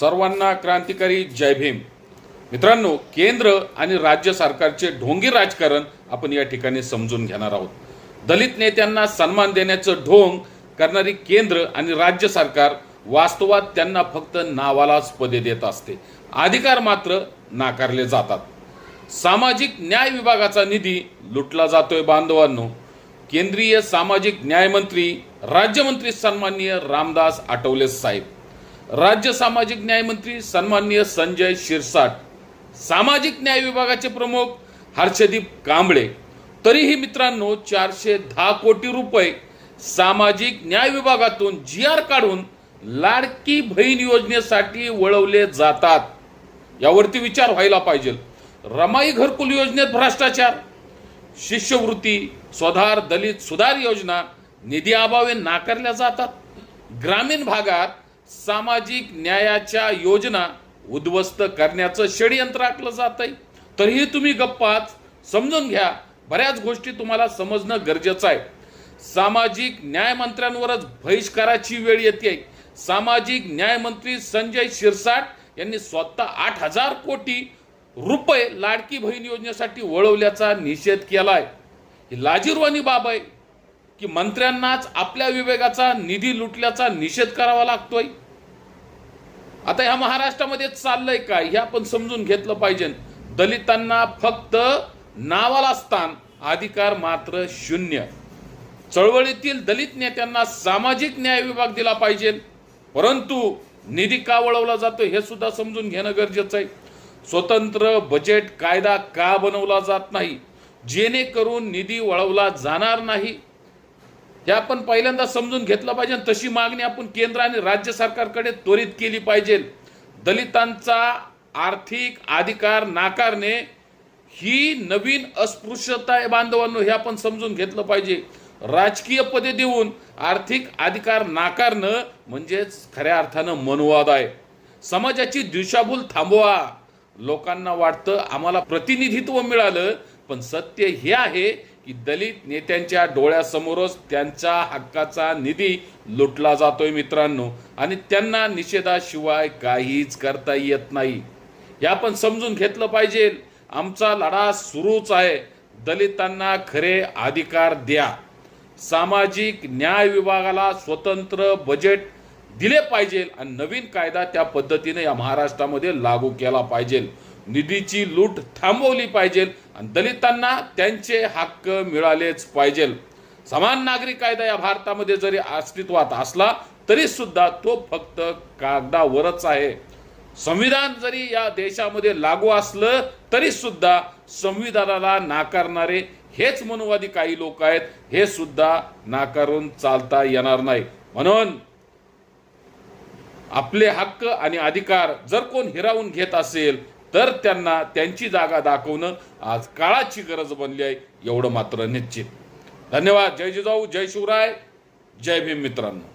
सर्वांना क्रांतिकारी जय भीम. मित्रांनो केंद्र आणि राज्य सरकारचे ढोंगी राजकारण आपण या ठिकाणी समजून घेणार आहोत. दलित नेत्यांना सन्मान देण्याचं ढोंग करणारी केंद्र आणि राज्य सरकार वास्तवात त्यांना फक्त नावालाच पदे देत असते. अधिकार मात्र नाकारले जातात. सामाजिक न्याय विभागाचा निधी लुटला जातोय बांधवांनो. केंद्रीय सामाजिक न्यायमंत्री राज्यमंत्री सन्माननीय रामदास आठवले साहेब. राज्य सामाजिक न्याय मंत्री सन्माननीय संजय शिरसाट सामाजिक न्याय विभागाचे प्रमुख हर्षदीप कांबळे. तरीही मित्रांनो चारशे दहा कोटी रुपये सामाजिक न्याय विभागातून जी आर काढून लाडकी बहीण योजनेसाठी वळवले जातात. यावरती विचार व्हायला पाहिजे. रमाई घरकुल योजनेत भ्रष्टाचार शिष्यवृत्ती स्वधार दलित सुधार योजना निधी अभावे नाकारल्या जातात. ग्रामीण भागात सामाजिक न्यायाच्या योजना उद्ध्वस्त करण्याचं षडयंत्र आखलं जात आहे तरीही तुम्ही गप्पाच समजून घ्या. बऱ्याच गोष्टी तुम्हाला समजणं गरजेचं आहे. सामाजिक न्यायमंत्र्यांवरच बहिष्काराची वेळ येते. सामाजिक न्यायमंत्री संजय शिरसाट यांनी स्वतः आठ हजार कोटी रुपये लाडकी बहीण योजनेसाठी वळवल्याचा निषेध केलाय. ही लाजीरवाणी बाब आहे. की मंत्र्यांनाच आपल्या विवेकाचा निधी लुटल्याचा निषेध करावा लागतोय? आता ह्या महाराष्ट्रामध्ये चाललंय काय? हे आपण समजून घेतलं पाहिजे. दलितांना फक्त नावाला स्थान अधिकार मात्र शून्य. चळवळीतील दलित नेत्यांना सामाजिक न्याय विभाग दिला पाहिजे. परंतु निधी का वळवला जातो हे सुद्धा समजून घेणं गरजेचं आहे. स्वतंत्र बजेट कायदा का बनवला जात नाही? जेणेकरून निधी वळवला जाणार नाही? हे आपण पहिल्यांदा समजून घेतलं पाहिजे. तशी मागणी आपण केंद्र आणि राज्य सरकारकडे त्वरित केली पाहिजे. दलितांचा आर्थिक अधिकार नाकारणे ही नवीन अस्पृश्यता आहे बांधवांनो हे आपण समजून घेतलं पाहिजे. राजकीय पदे देऊन आर्थिक अधिकार नाकारणं म्हणजेच खऱ्या अर्थानं मनवाद आहे. समाजाची दिशाभूल थांबवा. लोकांना वाटतं आम्हाला प्रतिनिधित्व मिळालं पण सत्य हे आहे की दलित नेत्यांच्या डोळ्यासमोरच त्यांचा हक्काचा निधी लुटला जातोय मित्रांनो. आणि त्यांना निषेधाशिवाय काहीच करता येत नाही. हे आपण समजून घेतलं पाहिजे. आमचा लढा सुरूच आहे. दलितांना खरे अधिकार द्या. सामाजिक न्याय विभागाला स्वतंत्र बजेट दिले पाहिजे. आणि नवीन कायदा त्या पद्धतीने या महाराष्ट्रामध्ये लागू केला पाहिजे. निधीची लूट थांबवली पाहिजे आणि दलितांना त्यांचे हक्क मिळालेच पाहिजे. समान नागरी कायदा या भारतामध्ये जरी अस्तित्वात असला तरी सुद्धा तो फक्त कागदावरच आहे. संविधान जरी या देशामध्ये लागू असलं तरी सुद्धा संविधानाला नाकारणारे हेच मनुवादी काही लोक आहेत हे सुद्धा नाकारून चालता येणार नाही. म्हणून आपले हक्क आणि अधिकार जर कोण हिरावून घेत असेल तर त्यांना त्यांची जागा दाखवणं आज काळाची गरज बनली आहे एवढं मात्र निश्चित. धन्यवाद. जय जिजाऊ जय शिवराय. जय भीम मित्रांनो.